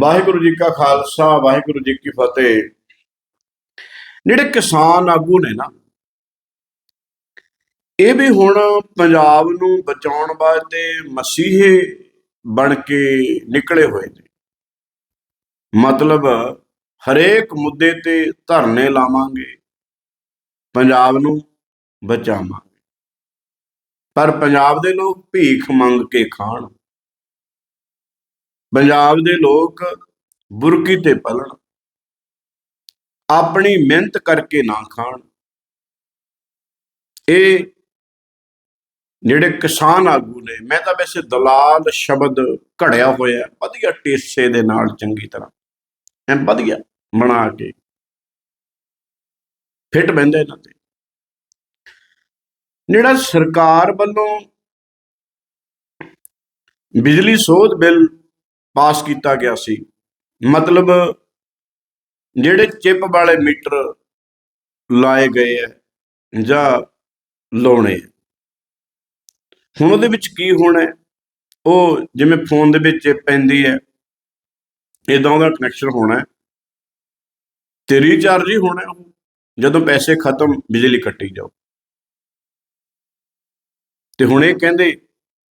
ਵਾਹਿਗੁਰੂ ਜੀ ਕਾ ਖਾਲਸਾ, ਵਾਹਿਗੁਰੂ ਜੀ ਕੀ ਫਤਿਹ। ਜਿਹੜੇ ਕਿਸਾਨ ਆਗੂ ਨੇ ਨਾ, ਇਹ ਵੀ ਹੁਣ ਪੰਜਾਬ ਨੂੰ ਬਚਾਉਣ ਵਾਸਤੇ ਮਸੀਹੇ ਬਣ ਕੇ ਨਿਕਲੇ ਹੋਏ ਨੇ। ਮਤਲਬ ਹਰੇਕ ਮੁੱਦੇ ਤੇ ਧਰਨੇ ਲਾਵਾਂਗੇ, ਪੰਜਾਬ ਨੂੰ ਬਚਾਵਾਂਗੇ। ਪਰ ਪੰਜਾਬ ਦੇ ਲੋਕ ਭੀਖ ਮੰਗ ਕੇ ਖਾਣ। ਪੰਜਾਬ ਦੇ ਲੋਕ ਬੁਰਕੀ ਤੇ ਪਲਣ। ਆਪਣੀ ਮਿਹਨਤ ਕਰਕੇ ਨਾ ਖਾਣ। ਇਹ ਜਿਹੜੇ ਕਿਸਾਨ ਆਗੂ ਨੇ, ਮੈਂ ਤਾਂ ਵੈਸੇ ਦਲਾਲ ਸ਼ਬਦ ਘੜਿਆ ਹੋਇਆ, ਵਧੀਆ ਟੇਸੇ ਦੇ ਨਾਲ ਚੰਗੀ ਤਰ੍ਹਾਂ। ਐ ਵਧੀਆ ਬਣਾ ਕੇ ਫਿੱਟ ਬੰਦੇ ਇਹਨਾਂ ਤੇ। ਜਿਹੜਾ ਸਰਕਾਰ ਵੱਲੋਂ ਬਿਜਲੀ ਸੋਧ ਬਿੱਲ ਪਾਸ ਕੀਤਾ ਗਿਆ ਸੀ ਮਤਲਬ ਜਿਹੜੇ ਚਿਪ ਵਾਲੇ ਮੀਟਰ ਲਾਏ ਗਏ ਆ ਜਾਂ ਲਾਉਣੇ ਆ। ਹੁਣ ਉਹਦੇ ਵਿੱਚ ਕੀ ਹੋਣਾ ਉਹ ਜਿਵੇਂ ਫੋਨ ਦੇ ਵਿੱਚ ਚਿਪ ਪੈਂਦੀ ਹੈ ਇਦਾਂ ਉਹਦਾ ਕਨੈਕਸ਼ਨ ਹੋਣਾ ਹੈ ਤੇ ਰੀਚਾਰਜ ਹੀ ਹੋਣਾ ਉਹ। ਜਦੋਂ ਪੈਸੇ ਖਤਮ, ਬਿਜਲੀ ਕੱਟੀ ਜਾਓ ਤੇ ਹੁਣ ਇਹ ਕਹਿੰਦੇ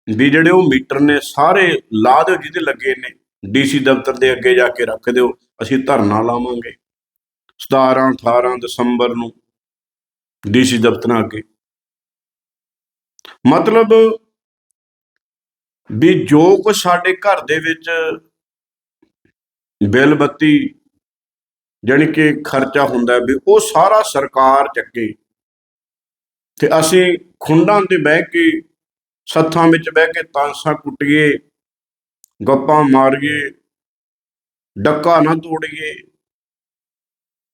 ਵੀ ਜਿਹੜੇ ਉਹ ਮੀਟਰ ਨੇ, ਸਾਰੇ ਲਾ ਦਿਓ ਜਿਹਦੇ ਲੱਗੇ ਨੇ। ਡੀਸੀ ਦਫ਼ਤਰ ਦੇ ਅੱਗੇ ਜਾ ਕੇ ਰੱਖ ਦਿਓ, ਅਸੀਂ ਧਰਨਾ ਲਾਵਾਂਗੇ। 17 18 ਦਸੰਬਰ ਨੂੰ ਡੀਸੀ ਦਫ਼ਤਰਾਂ ਅੱਗੇ। ਮਤਲਬ ਵੀ ਜੋ ਕੁਝ ਸਾਡੇ ਘਰ ਦੇ ਵਿੱਚ ਬਿੱਲ ਬੱਤੀ ਜਾਣੀ ਕਿ ਖਰਚਾ ਹੁੰਦਾ ਵੀ ਉਹ ਸਾਰਾ ਸਰਕਾਰ ਚੱਕੇ। ਤੇ ਅਸੀਂ ਖੁੰਡਾਂ ਤੇ ਬਹਿ ਕੇ ਸੱਥਾਂ ਵਿੱਚ ਬਹਿ ਕੇ ਤਾਂਸਾਂ ਕੁੱਟੀਏ, ਗੱਪਾਂ ਮਾਰੀਏ, ਡੱਕਾ ਨਾ ਤੋੜੀਏ।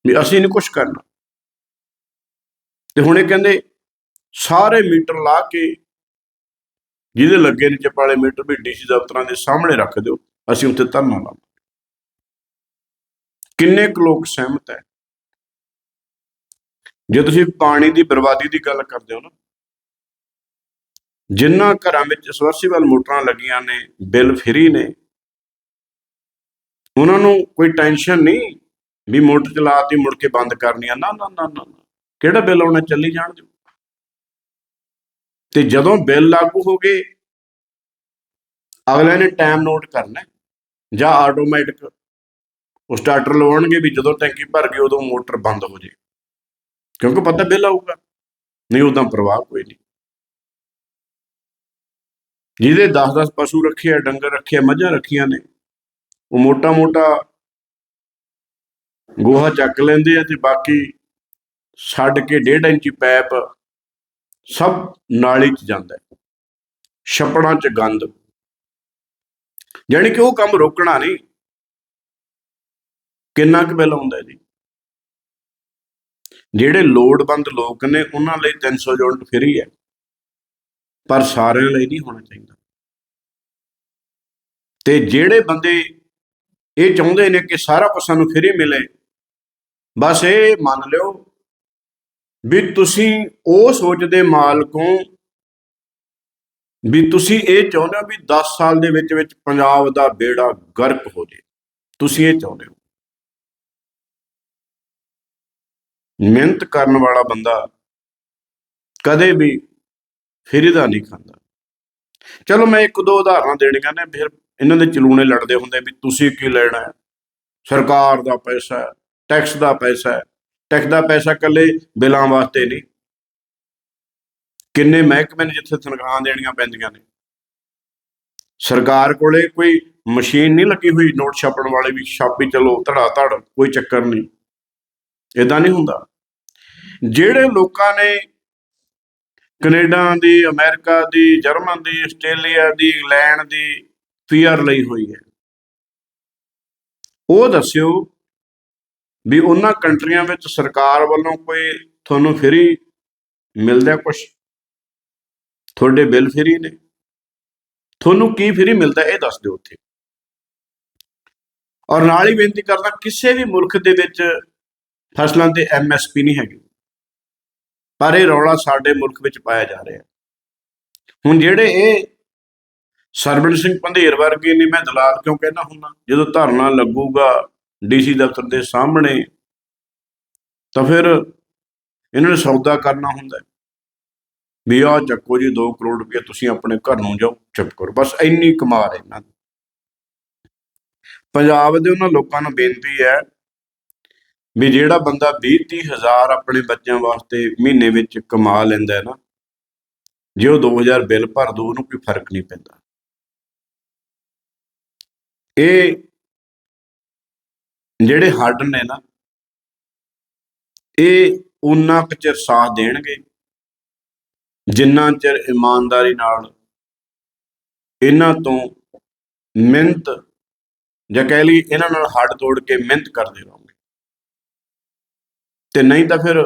ਵੀ ਅਸੀਂ ਨਹੀਂ ਕੁਝ ਕਰਨਾ। ਤੇ ਹੁਣ ਇਹ ਕਹਿੰਦੇ, ਸਾਰੇ ਮੀਟਰ ਲਾ ਕੇ ਜਿਹਦੇ ਲੱਗੇ ਨੇ ਚਿੱਪ ਵਾਲੇ ਮੀਟਰ ਵੀ ਡੀਸੀ ਦਫ਼ਤਰਾਂ ਦੇ ਸਾਹਮਣੇ ਰੱਖ ਦਿਓ, ਅਸੀਂ ਉੱਥੇ ਧਰਨਾ ਲਾਵਾਂਗੇ। ਕਿੰਨੇ ਕੁ ਲੋਕ ਸਹਿਮਤ ਹੈ? ਜੇ ਤੁਸੀਂ ਪਾਣੀ ਦੀ ਬਰਬਾਦੀ ਦੀ ਗੱਲ ਕਰਦੇ ਹੋ ਨਾ ਜਿਨ੍ਹਾਂ ਘਰਾਂ ਵਿੱਚ ਸਵਰਸੀਵਲ ਮੋਟਰਾਂ ਲੱਗੀਆਂ ਨੇ, ਬਿੱਲ ਫ੍ਰੀ ਨੇ। ਉਹਨਾਂ ਨੂੰ ਕੋਈ ਟੈਨਸ਼ਨ ਨਹੀਂ ਵੀ ਮੋਟਰ ਚਲਾਤੀ ਮੁੜ ਕੇ ਬੰਦ ਕਰਨੀ ਆ। ਨਾ ਨਾ ਨਾ ਨਾ ਕਿਹੜਾ ਬਿੱਲ ਆਉਣਾ, ਚੱਲੀ ਜਾਣ ਦਿਓ। ਤੇ ਜਦੋਂ ਬਿੱਲ ਲਾਗੂ ਹੋ ਗਏ, ਅਗਲੇ ਨੇ ਟਾਈਮ ਨੋਟ ਕਰਨਾ ਜਾਂ ਆਟੋਮੈਟਿਕ ਉਹ ਸਟਾਰਟਰ ਲਵਾਉਣਗੇ ਵੀ ਜਦੋਂ ਟੈਂਕੀ ਭਰ ਗਈ, ਉਦੋਂ ਮੋਟਰ ਬੰਦ ਹੋ ਜੇ। ਕਿਉਂਕਿ ਪਤਾ ਬਿੱਲ ਆਊਗਾ। ਨਹੀਂ, ਉਦਾਂ ਪ੍ਰਵਾਹ ਕੋਈ ਨਹੀਂ। ਜਿਹਦੇ 10-10 ਪਸ਼ੂ ਰੱਖੇ ਆ, ਡੰਗਰ ਰੱਖੇ ਆ, ਮੱਝਾਂ ਰੱਖੀਆਂ ਨੇ, ਉਹ ਮੋਟਾ-ਮੋਟਾ ਗੋਹਾ ਚੱਕ ਲੈਂਦੇ ਆ ਤੇ ਬਾਕੀ ਛੱਡ ਕੇ 1.5 ਇੰਚੀ ਪੈਪ ਸਭ ਨਾਲੀ 'ਚ ਜਾਂਦਾ ਹੈ, ਛੱਪੜਾਂ 'ਚ ਗੰਦ। ਯਾਨੀ ਕਿ ਉਹ ਕੰਮ ਰੋਕਣਾ ਨਹੀਂ। ਕਿੰਨਾ ਕੁ ਬਿੱਲ ਆਉਂਦਾ ਜੀ। ਜਿਹੜੇ ਲੋੜਵੰਦ ਲੋਕ ਨੇ, ਉਹਨਾਂ ਲਈ 300 ਯੂਨਿਟ ਫ੍ਰੀ ਹੈ। ਪਰ ਸਾਰਿਆਂ ਲਈ ਨਹੀਂ ਹੋਣਾ ਚਾਹੀਦਾ। ਤੇ ਜਿਹੜੇ ਬੰਦੇ ਇਹ ਚਾਹੁੰਦੇ ਨੇ ਕਿ ਸਾਰਾ ਕੁਝ ਸਾਨੂੰ ਫ੍ਰੀ ਮਿਲੇ, ਬਸ ਇਹ ਮੰਨ ਲਿਓ ਵੀ ਤੁਸੀਂ ਉਹ ਸੋਚ ਦੇ ਮਾਲਕੋਂ ਵੀ ਤੁਸੀਂ ਇਹ ਚਾਹੁੰਦੇ ਹੋ ਵੀ 10 ਸਾਲ ਦੇ ਵਿੱਚ ਵਿੱਚ ਪੰਜਾਬ ਦਾ ਬੇੜਾ ਗਰਕ ਹੋ ਜੇ। ਤੁਸੀਂ ਇਹ ਚਾਹੁੰਦੇ ਹੋ। ਮਿਹਨਤ ਕਰਨ ਵਾਲਾ ਬੰਦਾ ਕਦੇ ਵੀ ਫਿਰ ਇਹਦਾ ਨਹੀਂ ਖਾਂਦਾ। ਚਲੋ ਮੈਂ ਇੱਕ ਦੋ ਉਦਾਹਰਨਾਂ ਦੇਣੀਆਂ ਨੇ, ਫਿਰ ਇਹਨਾਂ ਦੇ ਚਲੂਣੇ ਲੜਦੇ ਹੁੰਦੇ ਵੀ ਤੁਸੀਂ ਕੀ ਲੈਣਾ ਹੈ? ਸਰਕਾਰ ਦਾ ਪੈਸਾ ਹੈ ਟੈਕਸ ਦਾ ਪੈਸਾ ਹੈ ਟੈਕਸ ਦਾ ਪੈਸਾ ਇਕੱਲੇ ਬਿੱਲਾਂ ਵਾਸਤੇ ਨਹੀਂ। ਕਿੰਨੇ ਮਹਿਕਮੇ ਨੇ ਜਿੱਥੇ ਤਨਖਾਹਾਂ ਦੇਣੀਆਂ ਪੈਂਦੀਆਂ ਨੇ? ਸਰਕਾਰ ਕੋਲੇ ਕੋਈ ਮਸ਼ੀਨ ਨਹੀਂ ਲੱਗੀ ਹੋਈ, ਨੋਟ ਛਾਪਣ ਵਾਲੇ ਵੀ ਛਾਪੀ ਚਲੋ, ਧੜਾ ਧੜ, ਕੋਈ ਚੱਕਰ ਨਹੀਂ। ਇਦਾਂ ਨਹੀਂ ਹੁੰਦਾ। ਜਿਹੜੇ ਲੋਕਾਂ ਨੇ ਕੈਨੇਡਾ ਦੀ, ਅਮਰੀਕਾ ਦੀ, ਜਰਮਨ ਦੀ, ਆਸਟ੍ਰੇਲੀਆ ਦੀ, ਇੰਗਲੈਂਡ ਦੀ ਪੀਆਰ ਲਈ ਹੋਈ ਹੈ। ਉਹ ਦੱਸਿਓ ਵੀ ਉਹਨਾਂ ਕੰਟਰੀਆਂ ਵਿੱਚ ਸਰਕਾਰ ਵੱਲੋਂ ਕੋਈ ਤੁਹਾਨੂੰ ਫ੍ਰੀ ਮਿਲਦਾ ਕੁਝ ਤੁਹਾਡੇ ਬਿੱਲ ਫ੍ਰੀ ਨੇ। ਤੁਹਾਨੂੰ ਕੀ ਫ੍ਰੀ ਮਿਲਦਾ ਇਹ ਦੱਸ ਦਿਓ ਉੱਥੇ। ਔਰ ਨਾਲ ਹੀ ਬੇਨਤੀ ਕਰਦਾ, ਕਿਸੇ ਵੀ ਮੁਲਕ ਦੇ ਵਿੱਚ ਫਸਲਾਂ ਤੇ ਐਮਐਸਪੀ ਨਹੀਂ ਹੈਗੀ। ਪਰ ਇਹ ਰੌਲਾ ਸਾਡੇ ਮੁਲਕ ਵਿੱਚ ਪਾਇਆ ਜਾ ਰਿਹਾ ਹੁਣ ਜਿਹੜੇ ਇਹ ਸਰਬਣ ਸਿੰਘ ਪੰਧੇਰ ਵਰਗੇ ਨੇ, ਮੈਂ ਦਲਾਲ ਕਿਉਂ ਕਹਿਣਾ ਹੁੰਦਾ? ਜਦੋਂ ਧਰਨਾ ਲੱਗੂਗਾ ਡੀਸੀ ਦਫ਼ਤਰ ਦੇ ਸਾਹਮਣੇ, ਤਾਂ ਫਿਰ ਇਹਨਾਂ ਨੇ ਸੌਦਾ ਕਰਨਾ ਹੁੰਦਾ ਵੀ ਆਹ ਚੱਕੋ ਜੀ 2 ਕਰੋੜ ਰੁਪਏ ਤੁਸੀਂ ਆਪਣੇ ਘਰ ਨੂੰ ਜਾਓ, ਚੁੱਪ ਕਰੋ। ਬਸ ਇੰਨੀ ਕਮਾਰ ਹੈ ਇਹਨਾਂ ਦੀ। ਪੰਜਾਬ ਦੇ ਉਹਨਾਂ ਲੋਕਾਂ ਨੂੰ ਬੇਨਤੀ ਹੈ ਵੀ ਜਿਹੜਾ ਬੰਦਾ 20 30 ਹਜ਼ਾਰ ਆਪਣੇ ਬੱਚਿਆਂ ਵਾਸਤੇ ਮਹੀਨੇ ਵਿੱਚ ਕਮਾ ਲੈਂਦਾ ਹੈ ਨਾ, ਜੇ ਉਹ 2000 ਬਿੱਲ ਭਰ ਦੋ ਉਹਨੂੰ ਕੋਈ ਫ਼ਰਕ ਨਹੀਂ ਪੈਂਦਾ। ਇਹ ਜਿਹੜੇ ਹੱਡ ਨੇ ਨਾ, ਇਹ ਉਨਾ ਕੁ ਚਿਰ ਸਾਥ ਦੇਣਗੇ, ਜਿੰਨਾ ਚਿਰ ਇਮਾਨਦਾਰੀ ਨਾਲ ਇਹਨਾਂ ਤੋਂ ਮਿਹਨਤ ਜਾਂ ਕਹਿ ਲਈ ਇਹਨਾਂ ਨਾਲ ਹੱਡ ਤੋੜ ਕੇ ਮਿਹਨਤ ਕਰਦੇ ਰਹੋ। ਤੇ ਨਹੀਂ ਤਾਂ ਫਿਰ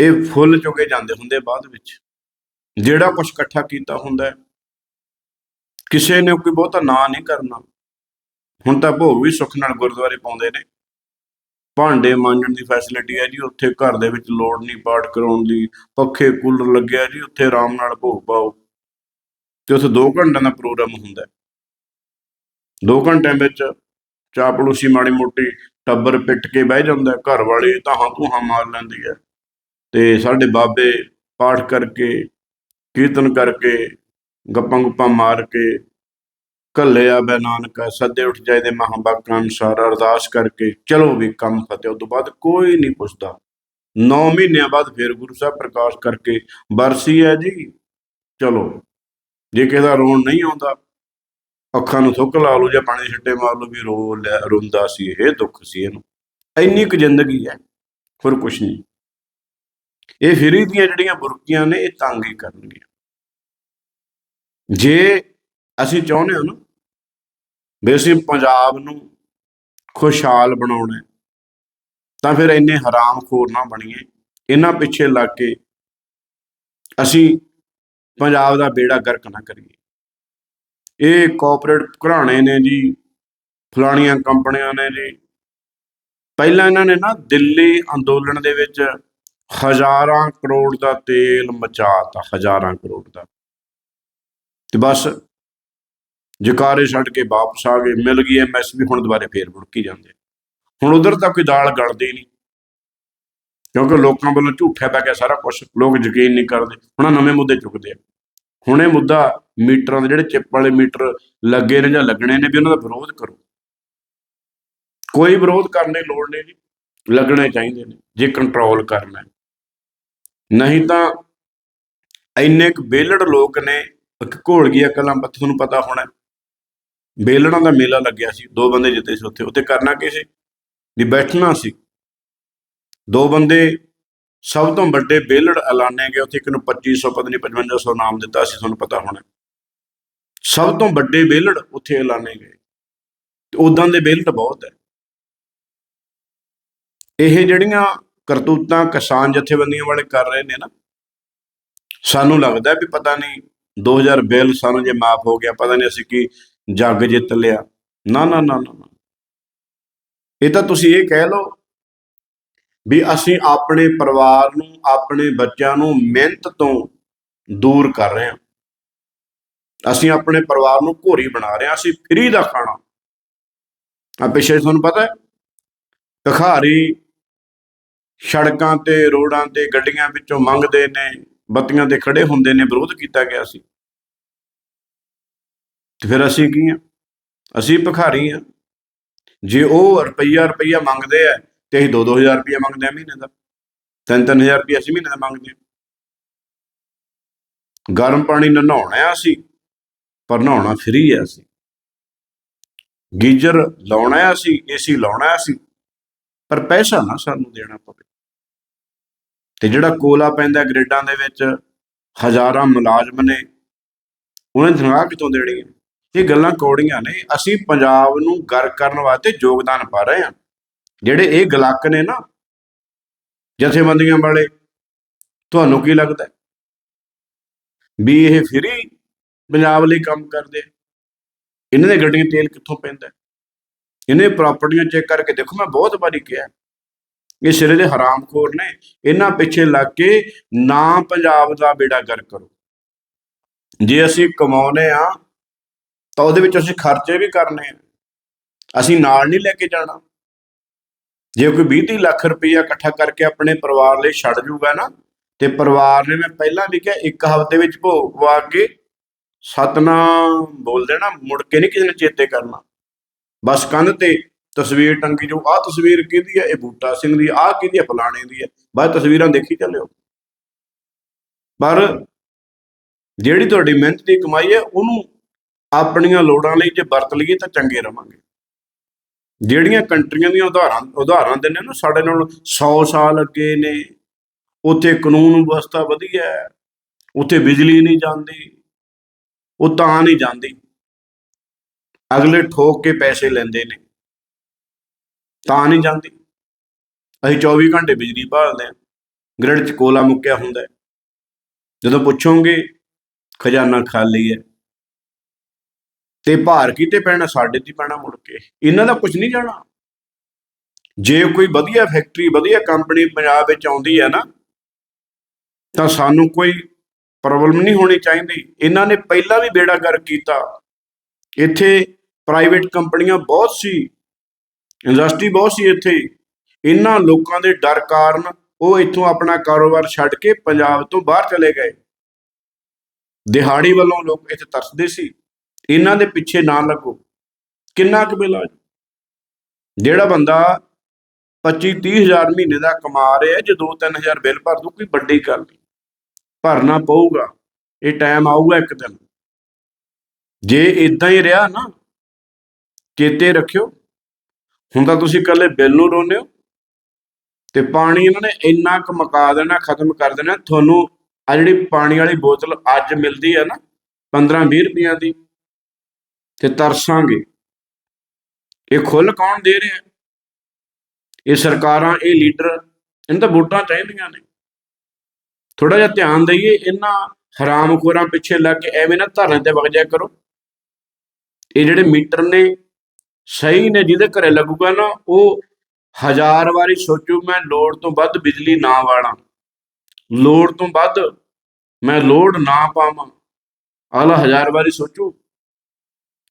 ਇਹ ਫੁੱਲ ਚੁਗੇ ਜਾਂਦੇ ਹੁੰਦੇ ਬਾਅਦ ਵਿੱਚ। ਜਿਹੜਾ ਕੁਝ ਇਕੱਠਾ ਕੀਤਾ ਹੁੰਦਾ ਕਿਸੇ ਨੇ ਕੋਈ ਬਹੁਤਾ ਨਾਂ ਨਹੀਂ ਕਰਨਾ। ਹੁਣ ਤਾਂ ਭੋਗ ਵੀ ਸੁੱਖ ਨਾਲ ਗੁਰਦੁਆਰੇ ਪਾਉਂਦੇ ਨੇ। ਭਾਂਡੇ ਮਾਂਜਣ ਦੀ ਫੈਸਿਲਿਟੀ ਹੈ ਜੀ, ਉੱਥੇ ਘਰ ਦੇ ਵਿੱਚ ਲੋੜ ਨਹੀਂ ਪਾਠ ਕਰਾਉਣ ਦੀ। ਪੱਖੇ, ਕੂਲਰ ਲੱਗਿਆ ਜੀ, ਉੱਥੇ ਆਰਾਮ ਨਾਲ ਭੋਗ ਪਾਓ। ਤੇ ਉੱਥੇ 2 ਘੰਟਿਆਂ ਦਾ ਪ੍ਰੋਗਰਾਮ ਹੁੰਦਾ ਹੈ। 2 ਘੰਟਿਆਂ ਵਿੱਚ ਚਾਪਲੂਸੀ ਮਾੜੀ ਮੋਟੀ ਟੱਬਰ ਪਿੱਟ ਕੇ ਬਹਿ ਜਾਂਦਾ ਘਰ ਵਾਲੇ, ਤਾਂ ਹਾਂ ਤੂੰ ਮਾਰ ਲੈਂਦੀ ਹੈ। ਤੇ ਸਾਡੇ ਬਾਬੇ ਪਾਠ ਕਰਕੇ, ਕੀਰਤਨ ਕਰਕੇ, ਗੱਪਾਂ ਗੁੱਪਾਂ ਮਾਰ ਕੇ ਕੱਲਿਆ ਬੈ ਨਾਨਕਾ, ਸੱਦੇ ਉੱਠ ਜਾਏ ਦੇ ਮਹਾਂਬਾਕਾਂ ਅਨੁਸਾਰ, ਅਰਦਾਸ ਕਰਕੇ, ਚਲੋ ਵੀ ਕੰਮ ਫਤਿਹ। ਉਸ ਤੋਂ ਬਾਅਦ ਕੋਈ ਨਹੀਂ ਪੁੱਛਦਾ। 9 ਮਹੀਨਿਆਂ ਬਾਅਦ ਫਿਰ ਗੁਰੂ ਸਾਹਿਬ ਪ੍ਰਕਾਸ਼ ਕਰਕੇ, ਬਰਸੀ ਹੈ ਜੀ, ਚਲੋ। ਜੇ ਕਿਸੇ ਦਾ ਰੋਣ ਨਹੀਂ ਆਉਂਦਾ ਅੱਖਾਂ ਨੂੰ ਥੁੱਕ ਲਾ ਲਓ ਜਾਂ ਪਾਣੀ ਦੇ ਛਿੱਟੇ ਮਾਰ ਲਓ ਵੀ ਰੋ ਲੈ, ਰੋਂਦਾ ਸੀ ਇਹ, ਦੁੱਖ ਸੀ ਇਹਨੂੰ। ਇੰਨੀ ਕੁ ਜ਼ਿੰਦਗੀ ਹੈ, ਹੋਰ ਕੁਛ ਨਹੀਂ। ਇਹ ਫਿਰੀ ਦੀਆਂ ਜਿਹੜੀਆਂ ਬੁਰਕੀਆਂ ਨੇ, ਇਹ ਤੰਗ ਹੀ ਕਰਨਗੀਆਂ। ਜੇ ਅਸੀਂ ਚਾਹੁੰਦੇ ਹਾਂ ਨਾ ਵੀ ਅਸੀਂ ਪੰਜਾਬ ਨੂੰ ਖੁਸ਼ਹਾਲ ਬਣਾਉਣਾ ਤਾਂ ਫਿਰ ਇੰਨੇ ਹਰਾਮਖੋਰ ਨਾ ਬਣੀਏ। ਇਹਨਾਂ ਪਿੱਛੇ ਲੱਗ ਕੇ ਅਸੀਂ ਪੰਜਾਬ ਦਾ ਬੇੜਾ ਗਰਕ ਨਾ ਕਰੀਏ। ਇਹ ਕਾਰਪੋਰੇਟ ਘਰਾਣੇ ਨੇ ਜੀ, ਫਲਾਣੀਆਂ ਕੰਪਨੀਆਂ ਨੇ ਜੀ। ਪਹਿਲਾਂ ਇਹਨਾਂ ਨੇ ਨਾ ਦਿੱਲੀ ਅੰਦੋਲਨ ਦੇ ਵਿੱਚ ਹਜ਼ਾਰਾਂ ਕਰੋੜ ਦਾ ਤੇਲ ਮਚਾਤਾ, ਹਜ਼ਾਰਾਂ ਕਰੋੜ ਦਾ। ਤੇ ਬਸ ਜਕਾਰੇ ਛੱਡ ਕੇ ਵਾਪਸ ਆ ਗਏ, ਮਿਲ ਗਈ ਐਮਐਸਪੀ ਹੁਣ ਦੁਬਾਰੇ ਫੇਰ ਮੁੜਕੀ ਜਾਂਦੇ। ਹੁਣ ਉਧਰ ਤਾਂ ਕੋਈ ਦਾਲ ਗਲਦੀ ਨਹੀਂ। ਕਿਉਂਕਿ ਲੋਕਾਂ ਵੱਲੋਂ ਝੂਠਿਆ ਪੈ ਗਿਆ ਸਾਰਾ ਕੁਝ ਲੋਕ ਯਕੀਨ ਨਹੀਂ ਕਰਦੇ। ਹੁਣ ਨਵੇਂ ਮੁੱਦੇ ਚੁੱਕਦੇ ਆ। ਹੁਣ ਇਹ ਮੁੱਦਾ ਮੀਟਰਾਂ ਦੇ ਜਿਹੜੇ ਚਿੱਪ ਵਾਲੇ ਮੀਟਰ ਲੱਗੇ ਨੇ ਜਾਂ ਲੱਗਣੇ ਨੇ ਵੀ ਉਹਨਾਂ ਦਾ ਵਿਰੋਧ ਕਰੋ। ਕੋਈ ਵਿਰੋਧ ਕਰਨ ਦੀ ਲੋੜ ਨਹੀਂ ਜੀ, ਲੱਗਣੇ ਚਾਹੀਦੇ ਨੇ, ਜੇ ਕੰਟਰੋਲ ਕਰਨਾ ਨਹੀਂ ਤਾਂ ਇੰਨੇ ਕੁ ਬੇਲੜ ਲੋਕ ਨੇ, ਇੱਕ ਘੋਲਗੀਆ ਕਲਾਂ ਤੁਹਾਨੂੰ ਪਤਾ ਹੋਣਾ ਬੇਲੜਾਂ ਦਾ ਮੇਲਾ ਲੱਗਿਆ ਸੀ, ਦੋ ਬੰਦੇ ਜਿੱਤੇ ਸੀ ਉੱਥੇ। ਉੱਥੇ ਕਰਨਾ ਕੀ ਸੀ? ਵੀ ਬੈਠਣਾ ਸੀ। ਦੋ ਬੰਦੇ ਸਭ ਤੋਂ ਵੱਡੇ ਬੇਲੜ ਐਲਾਨੇ ਗਏ। ਉੱਥੇ ਇੱਕ ਨੂੰ 2500 ਪਤਾ ਨਹੀਂ 5500 ਨਾਮ ਦਿੱਤਾ ਸੀ, ਤੁਹਾਨੂੰ ਪਤਾ ਹੋਣਾ। ਸਭ ਤੋਂ ਵੱਡੇ ਬੇਲੜ ਉੱਥੇ ਐਲਾਨੇ ਗਏ। ਉਦਾਂ ਦੇ ਬੇਲੜ ਬਹੁਤ ਹੈ। ਇਹ ਜਿਹੜੀਆਂ ਕਰਤੂਤਾਂ ਕਿਸਾਨ ਜਥੇਬੰਦੀਆਂ ਵਾਲੇ ਕਰ ਰਹੇ ਨੇ ਨਾ, ਸਾਨੂੰ ਲੱਗਦਾ ਵੀ ਪਤਾ ਨਹੀਂ 2000 ਬਿੱਲ ਸਾਨੂੰ ਜੇ ਮਾਫ ਹੋ ਗਿਆ, ਪਤਾ ਨਹੀਂ ਅਸੀਂ ਕੀ ਜੱਗ ਜਿੱਤ ਲਿਆ। ਨਾ ਨਾ ਨਾ ਨਾ। ਇਹ ਤਾਂ ਤੁਸੀਂ ਇਹ ਕਹਿ ਲਓ ਵੀ ਅਸੀਂ ਆਪਣੇ ਪਰਿਵਾਰ ਨੂੰ, ਆਪਣੇ ਬੱਚਿਆਂ ਨੂੰ ਮਿਹਨਤ ਤੋਂ ਦੂਰ ਕਰ ਰਹੇ ਹਾਂ। ਅਸੀਂ ਆਪਣੇ ਪਰਿਵਾਰ ਨੂੰ ਘੋਰੀ ਬਣਾ ਰਹੇ ਹਾਂ, ਅਸੀਂ ਫਰੀ ਦਾ ਖਾਣਾ। ਆ ਪਿੱਛੇ ਤੁਹਾਨੂੰ ਪਤਾ ਹੈ, ਭਿਖਾਰੀ ਸੜਕਾਂ ਤੇ, ਰੋਡਾਂ ਤੇ, ਗੱਡੀਆਂ ਵਿੱਚੋਂ ਮੰਗਦੇ ਨੇ, ਬੱਤੀਆਂ ਤੇ ਖੜੇ ਹੁੰਦੇ ਨੇ, ਵਿਰੋਧ ਕੀਤਾ ਗਿਆ ਸੀ। ਤੇ ਫਿਰ ਅਸੀਂ ਕੀ ਆ ਅਸੀਂ ਭਿਖਾਰੀ ਆ ਜੇ ਉਹ ਰੁਪਈਆ ਰੁਪਈਆ ਮੰਗਦੇ ਆ ਤੇ ਅਸੀਂ 2-2000 ਰੁਪਈਆ ਮੰਗਦੇ ਆ ਮਹੀਨੇ ਦਾ। 3-3000 ਰੁਪਈਆ ਅਸੀਂ ਮਹੀਨੇ ਦਾ ਮੰਗਦੇ ਆ। ਗਰਮ ਪਾਣੀ ਨਾਲ ਨਹਾਉਣਾ ਅਸੀਂ, ਪਰ ਨਹਾਉਣਾ ਫ੍ਰੀ ਆ ਅਸੀਂ। ਗੀਜ਼ਰ ਲਾਉਣਾ ਆ ਅਸੀਂ ਏਸੀ ਲਾਉਣਾ ਆ ਅਸੀਂ, ਪਰ ਪੈਸਾ ਨਾ ਸਾਨੂੰ ਦੇਣਾ ਪਵੇ। ਤੇ ਜਿਹੜਾ ਕੋਲਾ ਪੈਂਦਾ ਗ੍ਰਿਡਾਂ ਦੇ ਵਿੱਚ, ਹਜ਼ਾਰਾਂ ਮੁਲਾਜ਼ਮ ਨੇ, ਉਹਨਾਂ ਦੀ ਤਨਖਾਹ ਕਿੱਥੋਂ ਦੇਣੀ ਹੈ? ਇਹ ਗੱਲਾਂ ਕੌੜੀਆਂ ਨੇ। ਅਸੀਂ ਪੰਜਾਬ ਨੂੰ ਗਰ ਕਰਨ ਵਾਸਤੇ ਯੋਗਦਾਨ ਪਾ ਰਹੇ ਹਾਂ। ਜਿਹੜੇ ਇਹ ਗਲੱਕ ਨੇ ਨਾ ਜਥੇਬੰਦੀਆਂ ਵਾਲੇ, ਤੁਹਾਨੂੰ ਕੀ ਲੱਗਦਾ ਵੀ ਇਹ ਫਰੀ ਪੰਜਾਬ ਲਈ ਕੰਮ ਕਰਦੇ ਇਹਨਾਂ ਦੇ ਗੱਡੀਆਂ ਤੇਲ ਕਿੱਥੋਂ ਪੈਂਦਾ ਇਹਨੇ ਪ੍ਰਾਪਰਟੀਆਂ ਚੈੱਕ ਕਰਕੇ, ਦੇਖੋ ਮੈਂ ਬਹੁਤ ਵਾਰੀ ਕਿਹਾ, ਇਹ ਸਿਰੇ ਦੇ ਹਰਾਮਖੋਰ ਨੇ, ਇਹਨਾਂ ਪਿੱਛੇ ਲੱਗ ਕੇ ਨਾ ਪੰਜਾਬ ਦਾ ਬੇੜਾ ਗਰ ਕਰੋ। ਜੇ ਅਸੀਂ ਕਮਾਉਨੇ ਆ ਤਾਂ ਉਹਦੇ ਵਿੱਚ ਅਸੀਂ ਖਰਚੇ ਵੀ ਕਰਨੇ ਆ। ਅਸੀਂ ਨਾਲ ਨਹੀਂ ਲੈ ਕੇ ਜਾਣਾ। ਜੇ ਕੋਈ 20 ਲੱਖ ਰੁਪਈਆ ਇਕੱਠਾ ਕਰਕੇ ਆਪਣੇ ਪਰਿਵਾਰ ਲਈ ਛੱਡ ਜੂਗਾ ਨਾ, ਤੇ ਪਰਿਵਾਰ ਨੇ ਮੈਂ ਪਹਿਲਾਂ ਵੀ ਕਿਹਾ ਇੱਕ ਹਫ਼ਤੇ ਵਿੱਚ ਭੋਗ ਪਵਾ ਕੇ ਸਤਨਾਮ ਬੋਲ ਦੇਣਾ, ਮੁੜ ਕੇ ਨਹੀਂ ਕਿਸੇ ਨੇ ਚੇਤੇ ਕਰਨਾ। ਬਸ ਕੰਧ ਤੇ ਤਸਵੀਰ ਟੰਗੀ ਜੋ ਆਹ ਤਸਵੀਰ ਕਿਹਦੀ ਹੈ ਇਹ ਬੂਟਾ ਸਿੰਘ ਦੀ ਆਹ ਕਿਹਦੀ ਹੈ ਫਲਾਣੇ ਦੀ ਹੈ ਬਸ ਤਸਵੀਰਾਂ ਦੇਖੀ ਚੱਲਿਓ। ਪਰ ਜਿਹੜੀ ਤੁਹਾਡੀ ਮਿਹਨਤ ਦੀ ਕਮਾਈ ਹੈ ਉਹਨੂੰ ਆਪਣੀਆਂ ਲੋੜਾਂ ਲਈ ਜੇ ਵਰਤ ਲਈਏ ਤਾਂ ਚੰਗੇ ਰਵਾਂਗੇ। ਜਿਹੜੀਆਂ ਕੰਟਰੀਆਂ ਦੀਆਂ ਉਦਾਹਰਨ ਉਦਾਹਰਨ ਦਿੰਦੇ ਨਾ ਸਾਡੇ ਨਾਲ 100 ਸਾਲ ਅੱਗੇ ਨੇ, ਉੱਥੇ ਕਾਨੂੰਨ ਵਿਵਸਥਾ ਵਧੀਆ ਹੈ, ਉੱਥੇ ਬਿਜਲੀ ਨਹੀਂ ਜਾਂਦੀ, ਉਹ ਤਾਂ ਨਹੀਂ ਜਾਂਦੀ। ਅਗਲੇ ਠੋਕ ਕੇ ਪੈਸੇ ਲੈਂਦੇ ਨੇ, ਤਾਂ ਨਹੀਂ ਜਾਂਦੀ। ਅਸੀਂ 24 ਘੰਟੇ ਬਿਜਲੀ ਭਾਲਦੇ ਹਾਂ ਗ੍ਰਿਡ 'ਚ ਕੋਲਾ ਮੁੱਕਿਆ ਹੁੰਦਾ ਜਦੋਂ ਪੁੱਛੋਗੇ, ਖਜ਼ਾਨਾ ਖਾਲੀ ਹੈ। ਤੇ ਭਾਰ ਕਿਤੇ ਪੈਣਾ, ਸਾਡੇ ਤੇ ਪੈਣਾ ਮੁੜ ਕੇ। ਇਹਨਾਂ ਦਾ ਕੁਝ ਨਹੀਂ ਜਾਣਾ। ਜੇ ਕੋਈ ਵਧੀਆ ਫੈਕਟਰੀ ਵਧੀਆ ਕੰਪਨੀ ਪੰਜਾਬ ਵਿੱਚ ਆਉਂਦੀ ਹੈ ਨਾ, ਤਾਂ ਸਾਨੂੰ ਕੋਈ ਪ੍ਰੋਬਲਮ ਨਹੀਂ ਹੋਣੀ ਚਾਹੀਦੀ। ਇਹਨਾਂ ਨੇ ਪਹਿਲਾਂ ਵੀ ਬੇੜਾ ਗਰਕ ਕੀਤਾ। ਇੱਥੇ ਪ੍ਰਾਈਵੇਟ ਕੰਪਨੀਆਂ ਬਹੁਤ ਸੀ। ਇੰਡਸਟਰੀ ਬਹੁਤ ਸੀ ਇੱਥੇ। ਇਹਨਾਂ ਲੋਕਾਂ ਦੇ ਡਰ ਕਾਰਨ ਉਹ ਇੱਥੋਂ ਆਪਣਾ ਕਾਰੋਬਾਰ ਛੱਡ ਕੇ ਪੰਜਾਬ ਤੋਂ ਬਾਹਰ ਚਲੇ ਗਏ। ਦਿਹਾੜੀ ਵੱਲੋਂ ਲੋਕ ਇੱਥੇ ਤਰਸਦੇ ਸੀ। ਇਹਨਾਂ ਦੇ ਪਿੱਛੇ ਨਾ ਲੱਗੋ। ਕਿੰਨਾ ਕੁ ਬਿੱਲ ਆ ਜਿਹੜਾ ਬੰਦਾ 25 30000 ਮਹੀਨੇ ਦਾ ਕਮਾ ਰਿਹਾ ਜੇ 2-3000 ਬਿੱਲ ਭਰ ਦੂ ਕੋਈ ਵੱਡੀ ਗੱਲ ਨਹੀਂ। ਭਰਨਾ ਪਊਗਾ, ਇਹ ਟਾਈਮ ਆਊਗਾ ਇੱਕ ਦਿਨ। ਜੇ ਇਦਾਂ ਹੀ ਰਿਹਾ ਨਾ, ਚੇਤੇ ਰੱਖਿਓ। ਹੁਣ ਤਾਂ ਤੁਸੀਂ ਇਕੱਲੇ ਬਿੱਲ ਨੂੰ ਰੋਨੇ ਹੋ ਤੇ ਪਾਣੀ ਇਹਨਾਂ ਨੇ ਇੰਨਾ ਕੁ ਮਕਾ ਦੇਣਾ, ਖਤਮ ਕਰ ਦੇਣਾ। ਤੁਹਾਨੂੰ ਆ ਜਿਹੜੀ ਪਾਣੀ ਵਾਲੀ ਬੋਤਲ ਅੱਜ ਮਿਲਦੀ ਹੈ ਨਾ 15-20 ਰੁਪਈਆਂ ਦੀ ਤੇ ਤਰਸਾਂਗੇ। ਇਹ ਖੁੱਲ ਕੌਣ ਦੇ ਰਿਹਾ ਇਹ ਸਰਕਾਰਾਂ, ਇਹ ਲੀਡਰ, ਇਹਨਾਂ ਤਾਂ ਵੋਟਾਂ ਚਾਹੀਦੀਆਂ ਨੇ। ਥੋੜਾ ਜਿਹਾ ਧਿਆਨ ਦਈਏ, ਇਹਨਾਂ ਹਰਾਮਖੋਰਾਂ ਪਿੱਛੇ ਲੱਗ ਕੇ ਐਵੇਂ ਨਾ ਧਰਨੇ ਤੇ ਵਗ ਜਾਇਆ ਕਰੋ। ਇਹ ਜਿਹੜੇ ਮੀਟਰ ਨੇ, ਸਹੀ ਨੇ, ਜਿਹਦੇ ਘਰੇ ਲੱਗੂਗਾ ਨਾ, ਉਹ ਹਜ਼ਾਰ ਵਾਰੀ ਸੋਚੂ, ਮੈਂ ਲੋੜ ਤੋਂ ਵੱਧ ਬਿਜਲੀ ਨਾ ਵਾਲਾਂ। ਲੋੜ ਤੋਂ ਵੱਧ ਮੈਂ ਲੋੜ ਨਾ ਪਾਵਾਂ। ਆਲਾ ਹਜ਼ਾਰ ਵਾਰੀ ਸੋਚੂ।